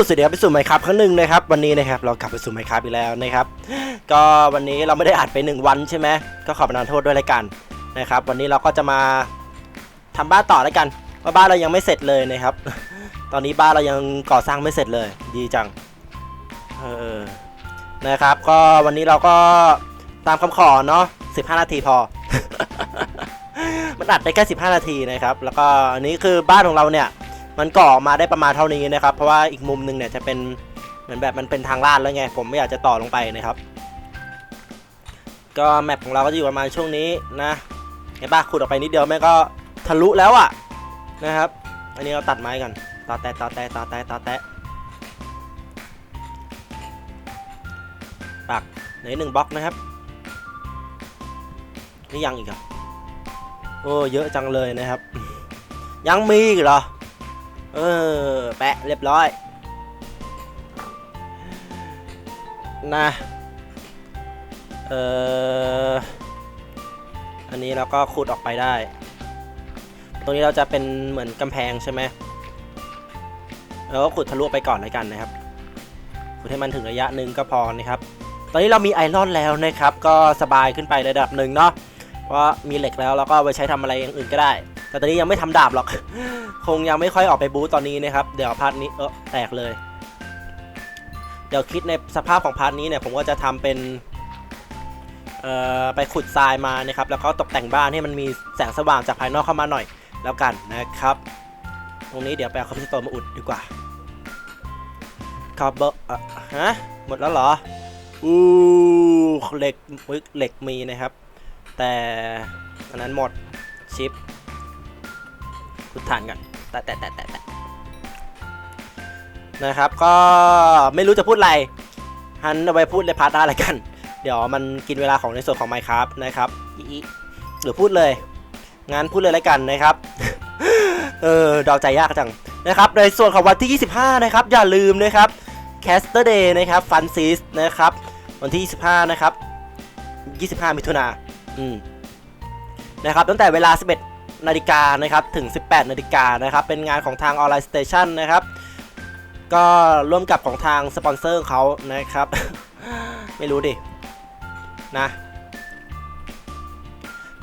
ลสวัสดีครับไปสู่ไมค์ครับครั้งหนึ่งนะครับวันนี้นะครับเรากลับไปสู่ไมค์ครับอีกแล้วนะครับก็วันนี้เราไม่ได้อัดไปหนึ่งวันใช่ไหมก็ขอประทานโทษด้วยแล้วกันนะครับ วันนี้เราก็จะมาทำบ้านต่อแล้วกันเพราะบ้านเรายังไม่เสร็จเลยนะครับ ตอนนี้บ้านเรายังก่อสร้างไม่เสร็จเลย ดีจังเออนะครับ ก็วันนี้เราก็ตามคำขอเนาะ15 นาทีพอ มันอัดได้แค่15 นาทีนะครับ แล้วก็อันนี้คือบ้านของเราเนี่ย มันก่อมาได้ประมาณเท่านี้นะครับ เพราะว่าอีกมุมหนึงเนี่ยจะเป็นเหมือนแบบมันเป็นทางลาดแล้วไง ผมไม่อยากจะต่อลงไปนะครับ ก็แมปของเราก็จะอยู่ประมาณช่วงนี้นะเห็นปะขุดออกไปนิดเดียวแม่ก็ทะลุแล้วอะนะครับ อันนี้เราตัดไม้กันต่อแตะต่อแตะต่อแตะต่อแตะปักเหลือหนึ่งบล็อกนะครับนี่ยังอีกเหรอะโอ้เยอะจังเลยนะครับ ยังมีอีกเหรอ เออ แปะเรียบร้อย นะ เอออันนี้เราก็ขุดออกไปได้ ตรงนี้เราจะเป็นเหมือนกำแพงใช่ไหมเราก็ขุดทะลุไปก่อนเลยกันนะครับ ขุดให้มันถึงระยะหนึ่งก็พอนะครับ ตอนนี้เรามีไอรอนแล้วนะครับ ก็สบายขึ้นไประดับหนึ่งเนาะ เพราะมีเหล็กแล้วแล้วก็ไปใช้ทำอะไรอย่างอื่นก็ได้ แต่ตอนนี้ยังไม่ทำดาบหรอก คงยังไม่ค่อยออกไปบูตตอนนี้นะครับ เดี๋ยวพาร์ทนี้เออแตกเลย เดี๋ยวคิดในสภาพของพาร์ทนี้เนี่ยผมก็จะทำเป็นเอ่อไปขุดทรายมานะครับ แล้วก็ตกแต่งบ้านให้มันมีแสงสว่างจากภายนอกเข้ามาหน่อยแล้วกันนะครับ ตรงนี้เดี๋ยวไปเอาคอมพิวเตอร์มาอุดดีกว่าคาร์บอนอะฮะหมดแล้วเหรออู้เหล็กเหล็กมีนะครับ แต่อันนั้นหมดชิป พุทธานกันแตะแตะแตะแตะแตะนะครับ ก็ไม่รู้จะพูดอะไรฮันเอาไว้พูดในพาร์ทหน้าอะไรกัน เดี๋ยวมันกินเวลาของในส่วนของ Minecraft นะครับอีอีหรือพูดเลยงานพูดเลยแล้วกันนะครับ เออเดาใจยากจังนะครับ ในส่วนของวันที่ 25 นะครับ อย่าลืมนะครับ Caster Day นะครับ Fun s e a s นะครับ วันที่ 25 นะครับ 25 มิถุนาอืมนะครับ ตั้งแต่เวลา 11 นาฬิกานะครับถึง 18 นาฬิกานะครับเป็นงานของทาง Online Station นะครับก็ร่วมกับของทางสปอนเซอร์เขานะครับ ไม่รู้ดินะ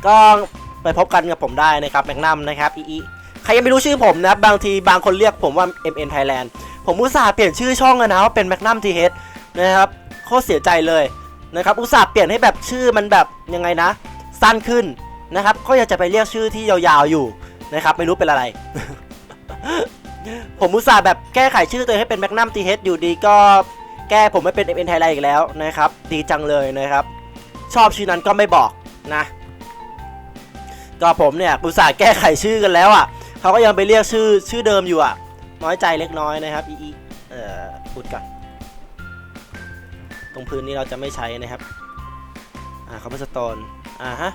ก็ไปพบกันกับผมได้นะครับแมกนัมนะครับอีอีใครยังไม่รู้ชื่อผมนะบบางทีบางคนเรียกผมว่า MN Thailand ผมอุตส่าห์เปลี่ยนชื่อช่องนะว่าเป็นแมกนัมทีเฮดนะครับโคตรเสียใจเลยนะครับอุตส่าห์เปลี่ยนให้แบบชื่อมันแบบยังไงนะ สั้นขึ้น นะครับก็ยากจะไปเรียกชื่อที่ยาวๆอยู่นะครับไม่รู้เป็นอะไร ผมอุตส่าห์แบบแก้ไขชื่อตัวเองให้เป็นแมกนัมทีเฮดอยู่ดีก็แก้ผมไม่เป็น MN Thailand อีกแล้วนะครับ ดีจังเลยนะครับ ชอบชื่อนั้นก็ไม่บอกนะ ก็ผมเนี่ยอุตส่าห์แก้ไขชื่อกันแล้วอะเขาก็ยังไปเรียกชื่อชื่อเดิมอยู่อะ น้อยใจเล็กน้อยนะครับอีอีเอ่อพูดก่อนตรงพื้นนี้เราจะไม่ใช้นะครับ อ่าคอมพิวสโตนอ่าฮะ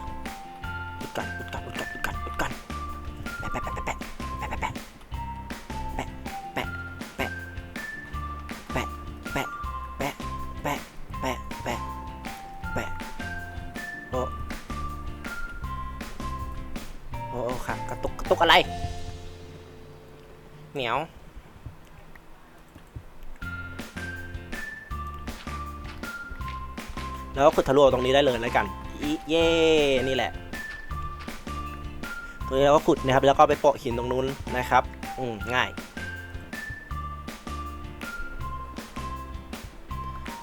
อุดก่อนอุดก่อนอุดก่อนอุดก่อนอุดก่อนแปะแปะแปะแปะแปะแปะแปะแปะแปะแปะแปะแปะแปะแปะแปะแปะแปะโอ้โอ้โอ้ครับกระตุกกระตุกอะไร เหนียวแล้วก็ขุดทะลุตรงนี้ได้เลยแล้วกัน เย่นี่แหละ ตรงนี้เราก็ขุดนะครับ แล้วก็ไปโปะหินตรงนู้นนะครับ อืมง่าย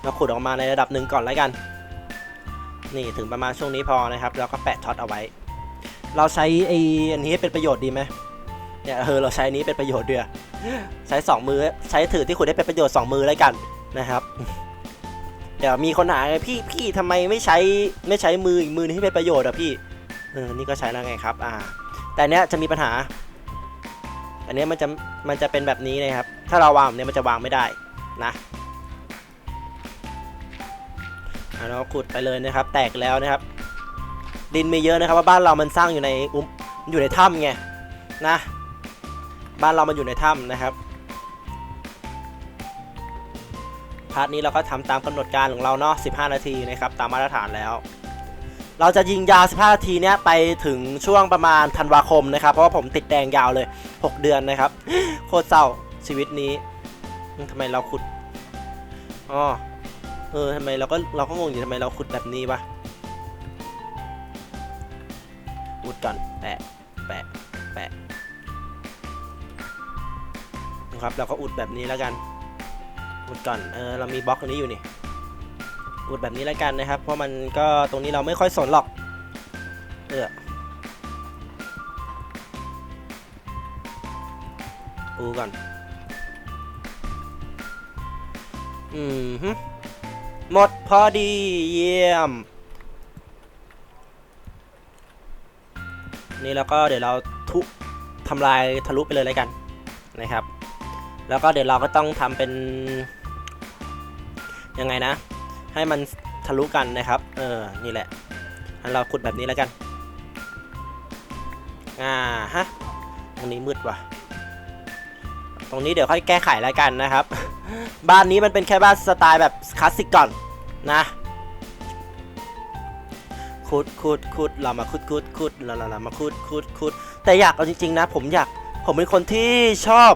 เราขุดออกมาในระดับหนึ่งก่อนแล้วกัน นี่ถึงประมาณช่วงนี้พอนะครับ แล้วก็แปะท็อตเอาไว้ เราใช้ไอ้อันนี้ให้เป็นประโยชน์ดีไหมเนี่ยเออเราใช้นี้เป็นประโยชน์ด้วยใช้สองมือใช้ถือที่ขุดได้เป็นประโยชน์สองมือแล้วกันนะครับเดี๋ยวมีคนหาไงพี่พี่ทำไมไม่ใช้ไม่ใช้มืออีกมือนึงที่เป็นประโยชน์อะพี่เออนี่ก็ใช้แล้วไงครับ อ่า แต่เนี้ยจะมีปัญหา อันเนี้ยมันจะมันจะเป็นแบบนี้นะครับ ถ้าเราวางแบบเนี้ยมันจะวางไม่ได้นะเราขุดไปเลยนะครับ แตกแล้วนะครับ ดินมีเยอะนะครับว่าบ้านเรามันสร้างอยู่ในอุ้มอยู่ในถ้ำไงนะ บ้านเรามันอยู่ในถ้ำนะครับพาร์ทนี้เราก็ทำตามกำหนดการของเราเนาะ15 นาทีนะครับ ตามมาตรฐานแล้ว เราจะยิงยาว 15 นาทีเนี้ยไปถึงช่วงประมาณธันวาคมนะครับ เพราะว่าผมติดแดงยาวเลย 6 เดือนนะครับ โคตรเศร้าชีวิตนี้ทำไมเราขุดอ๋อเออทำไมเราก็เราก็งงอยู่ทำไมเราขุดแบบนี้วะอุดก่อนแปะแปะแปะนะครับเราก็อุดแบบนี้แล้วกันอุดก่อนเออเรามีบล็อกนี้อยู่นี่ อุดแบบนี้แล้วกันนะครับ เพราะมันก็ตรงนี้เราไม่ค่อยสนหรอก เอออูก่อน อืมหมดพอดีเยี่ยม นี่แล้วก็เดี๋ยวเราทุทำลายทะลุไปเลยแล้วกันนะครับ แล้วก็เดี๋ยวเราก็ต้องทำเป็นยังไงนะ ให้มันทะลุกันนะครับ เออ นี่แหละงั้นเราขุดแบบนี้แล้วกัน อ่าฮะ ตรงนี้มืดว่ะ ตรงนี้เดี๋ยวค่อยแก้ไขแล้วกันนะครับ บ้านนี้มันเป็นแค่บ้านสไตล์แบบคลาสสิกก่อนนะขุดขุดขุดเรามาขุดขุดขุดเราเรามาขุดขุดขุดแต่อยากเอาจริงๆนะ ผมอยากผมเป็นคนที่ชอบ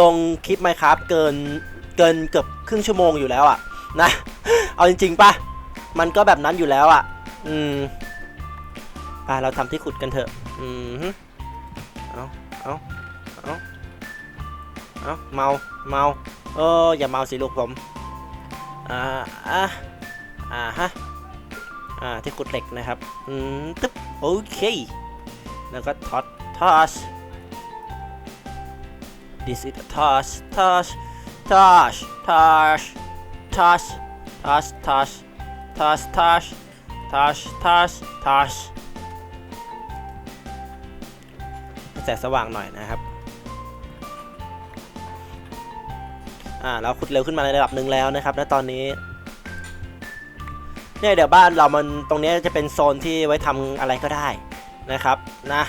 ลงคลิปไมครับเกินเกินเกือบครึ่งชั่วโมงอยู่แล้วอะ นะ เอาจริงๆปะมันก็แบบนั้นอยู่แล้วอะอืมไปเราทำที่ขุดกันเถอะ อืมเอาเอาเอาเอาเมา เมา เอออย่าเมาสิลูกผม อ่า อะอ่าฮะ อ่า ที่ขุดเหล็กนะครับ อืม ตึ๊บ โอเค แล้วก็ทอดทอช this is a touch touch touch touch touch touch touch touch touch touch touch touch แสงสว่างหน่อยนะครับอ่าเราขุดเร็วขึ้นมาในระดับหนึ่งแล้วนะครับณตอนนี้เนี่ยเดี๋ยวบ้านเรามันตรงนี้จะเป็นโซนที่ไว้ทำอะไรก็ได้นะครับนะ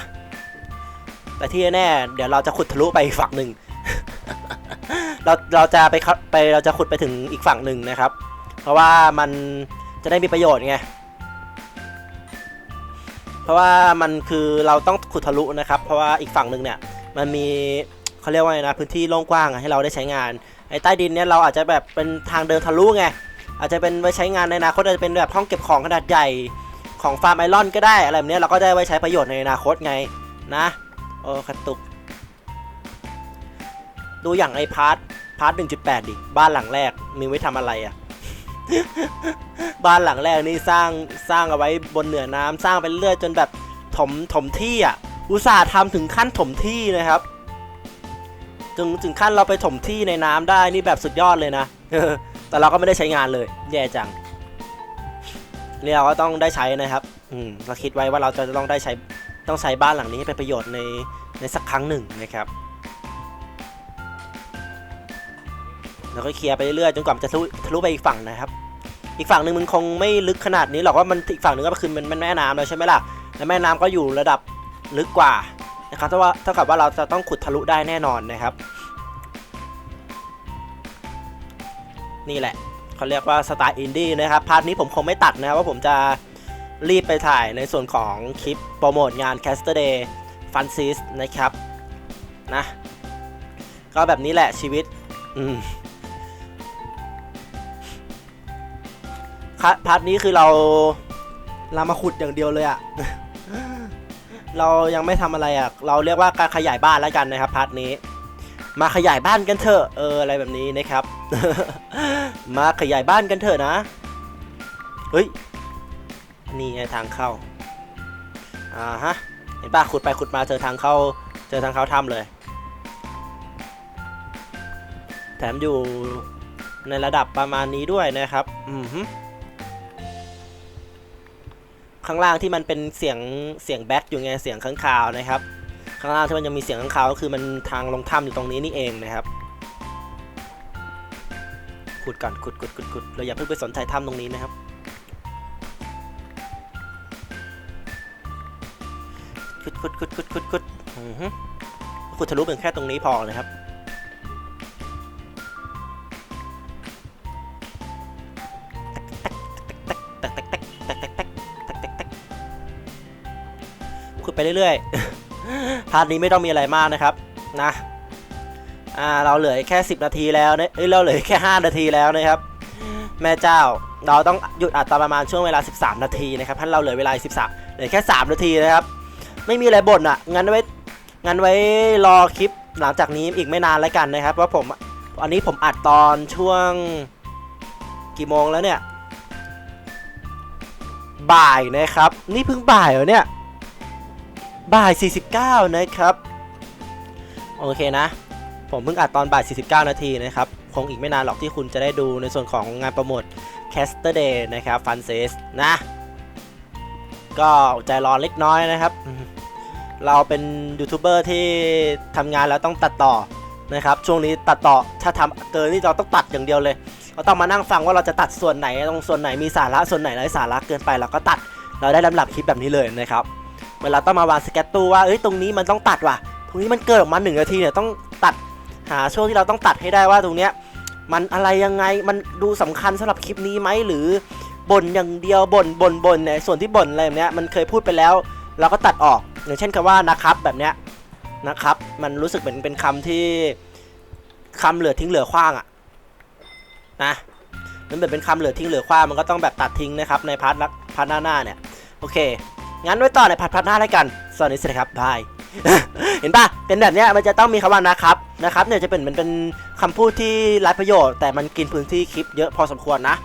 แต่ที่แน่เดี๋ยวเราจะขุดทะลุไปอีกฝั่งหนึ่ง เราเราจะไปข้าไปเราจะขุดไปถึงอีกฝั่งหนึ่งนะครับ เพราะว่ามันจะได้มีประโยชน์ไงเพราะว่ามันคือเราต้องขุดทะลุนะครับ เพราะว่าอีกฝั่งหนึ่งเนี่ยมันมีเขาเรียกว่าไงนะพื้นที่โล่งกว้างให้เราได้ใช้งานไอ้ใต้ดินเนี่ยเราอาจจะแบบเป็นทางเดินทะลุไงอาจจะเป็นไว้ใช้งานในอนาคตอาจจะเป็นแบบห้องเก็บของขนาดใหญ่ของฟาร์มไอรอนก็ได้อะไรแบบนี้เราก็ได้ไว้ใช้ประโยชน์ในอนาคตไงนะโอ้กระตุก ดูอย่างไอพาร์ท พาร์ท 1.8 ดิ บ้านหลังแรก มีไว้ทำอะไรอะบ้านหลังแรกนี่สร้างสร้างเอาไว้บนเหนือน้ำสร้างไปเรื่อยจนแบบถมถมที่อะ อุตส่าห์ทำถึงขั้นถมที่นะครับ ถึงถึงขั้นเราไปถมที่ในน้ำได้นี่แบบสุดยอดเลยนะ แต่เราก็ไม่ได้ใช้งานเลย แย่จังเนี่ยเราก็ต้องได้ใช้นะครับ อืมเราคิดไว้ว่าเราจะต้องได้ใช้ต้องใช้บ้านหลังนี้ให้เป็นประโยชน์ในในสักครั้งหนึ่งนะครับ แล้วก็เคลียร์ไปเรื่อยๆจนกว่ามันจะทะลุทะลุไปอีกฝั่งนะครับ อีกฝั่งหนึ่งมันคงไม่ลึกขนาดนี้หรอกว่ามันอีกฝั่งหนึ่งก็คือมันแม่น้ำแล้วใช่ไหมล่ะและแม่น้ำก็อยู่ระดับลึกกว่านะครับเท่าว่าเท่ากับว่าเราจะต้องขุดทะลุได้แน่นอนนะครับ นี่แหละเขาเรียกว่าสไตล์อินดี้นะครับพาร์ทนี้ผมคงไม่ตัดนะครับว่าผมจะรีบไปถ่ายในส่วนของคลิปโปรโมทงาน c a s t e r Day Fun s i s นะครับนะก็แบบนี้แหละชีวิต อืม พาร์ทนี้คือเราเรามาขุดอย่างเดียวเลยอะ เรายังไม่ทำอะไรอะเราเรียกว่าการขยายบ้านแล้วกันนะครับพาร์ทนี้ มาขยายบ้านกันเถอะเอออะไรแบบนี้นะครับ มาขยายบ้านกันเถอะนะ เฮ้ย นี่ไงทางเข้า อ่าฮะ เห็นป่ะขุดไปขุดมาเจอทางเข้า เจอทางเข้าถ้ำเลย แถมอยู่ในระดับประมาณนี้ด้วยนะครับ อืมฮึ ข้างล่างที่มันเป็นเสียงเสียงแบทอยู่ไงเสียงข้างคาวนะครับ ข้างล่างที่มันยังมีเสียงข้างคาวก็คือมันทางลงถ้ำอยู่ตรงนี้นี่เองนะครับขุดก่อนขุดขุดขุดขุดเราอย่าเพิ่งไปสนใจถ้ำตรงนี้นะครับ ขุดขุดขุดขุดขุดขุดขุดทะลุเป็นแค่ตรงนี้พอนะครับ เรื่อยๆพาร์ทนี้ไม่ต้องมีอะไรมากนะครับนะอ่าเราเหลือแค่ 10 นาทีแล้วเนี่ยเราเหลือแค่ 5 นาทีแล้วนะครับ แม่เจ้าเราต้องหยุดอัดตอนประมาณช่วงเวลา 13 นาทีนะครับท่านเราเหลือเวลา 13เหลือแค่ 3 นาทีนะครับ ไม่มีอะไรบ่นอะงั้นไว้งั้นไว้รอคลิปหลังจากนี้อีกไม่นานแล้วกันนะครับเพราะผมอันนี้ผมอัดตอนช่วงกี่โมงแล้วเนี่ย บ่ายนะครับ นี่เพิ่งบ่ายเหรอเนี่ย บ่าย 49 นะครับ โอเคนะ ผมเพิ่งอัดตอนบ่าย 49 นาทีนะครับ คงอีกไม่นานหรอกที่คุณจะได้ดูในส่วนของงานโปรโมท Caster Day นะครับ Fun s a y s นะ ก็ใจร้อนเล็กน้อยนะครับ เราเป็นยูทูบเบอร์ที่ทำงานแล้วต้องตัดต่อนะครับ ช่วงนี้ตัดต่อถ้าทำเกินนี่เราต้องตัดอย่างเดียวเลยเราต้องมานั่งฟังว่าเราจะตัดส่วนไหนตรงส่วนไหนมีสาระส่วนไหนไร้สาระเกินไปเราก็ตัดเราได้ลำดับคลิปแบบนี้เลยนะครับ เวลาต้องมาวางสเก็ตตู้ว่าเอ้ยตรงนี้มันต้องตัดว่ะ ตรงนี้มันเกิดออกมาหนึ่งนาทีเนี่ยต้องตัดหาช่วงที่เราต้องตัดให้ได้ว่าตรงเนี้ยมันอะไรยังไงมันดูสำคัญสำหรับคลิปนี้ไหมหรือบ่นอย่างเดียวบ่นบ่นบ่นเนี่ยส่วนที่บ่นอะไรแบบเนี้ยมันเคยพูดไปแล้ว เราก็ตัดออกอย่างเช่นคำว่านะครับแบบเนี้ยนะครับ มันรู้สึกเหมือนเป็นคำที่คำเหลือทิ้งเหลือขว้างอะนะมันเหมือนเป็นคำเหลือทิ้งเหลือขว้างมันก็ต้องแบบตัดทิ้งนะครับในพาร์ทลักพาร์ทหน้าหน้าเนี่ยโอเค งั้นไว้ต่อในพาร์ทพาร์ทหน้าแล้วกันสวัสดีสวัสดีครับบายเห็นปะเป็นแบบเนี้ยมันจะต้องมีคำว่านะครับนะครับเนี่ยจะเป็นมือนเป็นคำพูดที่ไร้ประโยชน์แต่มันกินพื้นที่คลิปเยอะพอสมควรนะ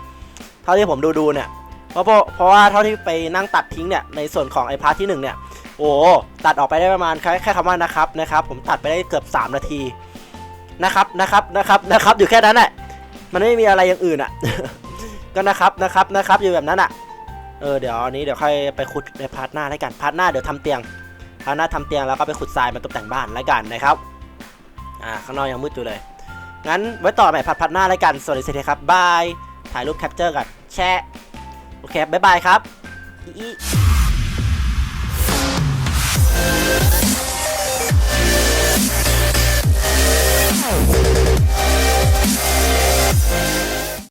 เท่าที่ผมดูดูเนี่ยเพราะเพราะเพราะว่าเท่าที่ไปนั่งตัดทิ้งเนี่ยในส่วนของไอ้พาร์ทที่หนึ่งเนี่ยโอ้ตัดออกไปได้ประมาณแค่แค่คำว่านะครับนะครับ ผมตัดไปได้เกือบ 3 นาทีนะครับนะครับนะครับนะครับอยู่แค่นั้นแหละมันไม่มีอะไรอย่างอื่นอะก็นะครับนะครับนะครับอยู่แบบนั้นอะ เออเดี๋ยวอันนี้เดี๋ยวค่อยไปขุดในพาร์ทหน้าแล้วกันพาร์ทหน้าเดี๋ยวทำเตียงพาร์ทหน้าทำเตียงแล้วก็ไปขุดทรายมาตกแต่งบ้านแล้วกันนะครับอ่าข้างนอกยังมืดอยู่เลยงั้นไว้ต่อใหม่พาร์ทพาร์ทหน้าแล้วกันสวัสดีเซสิครับบายถ่ายรูปแคปเจอร์กันแชะโอเคบ๊ายบายครับอี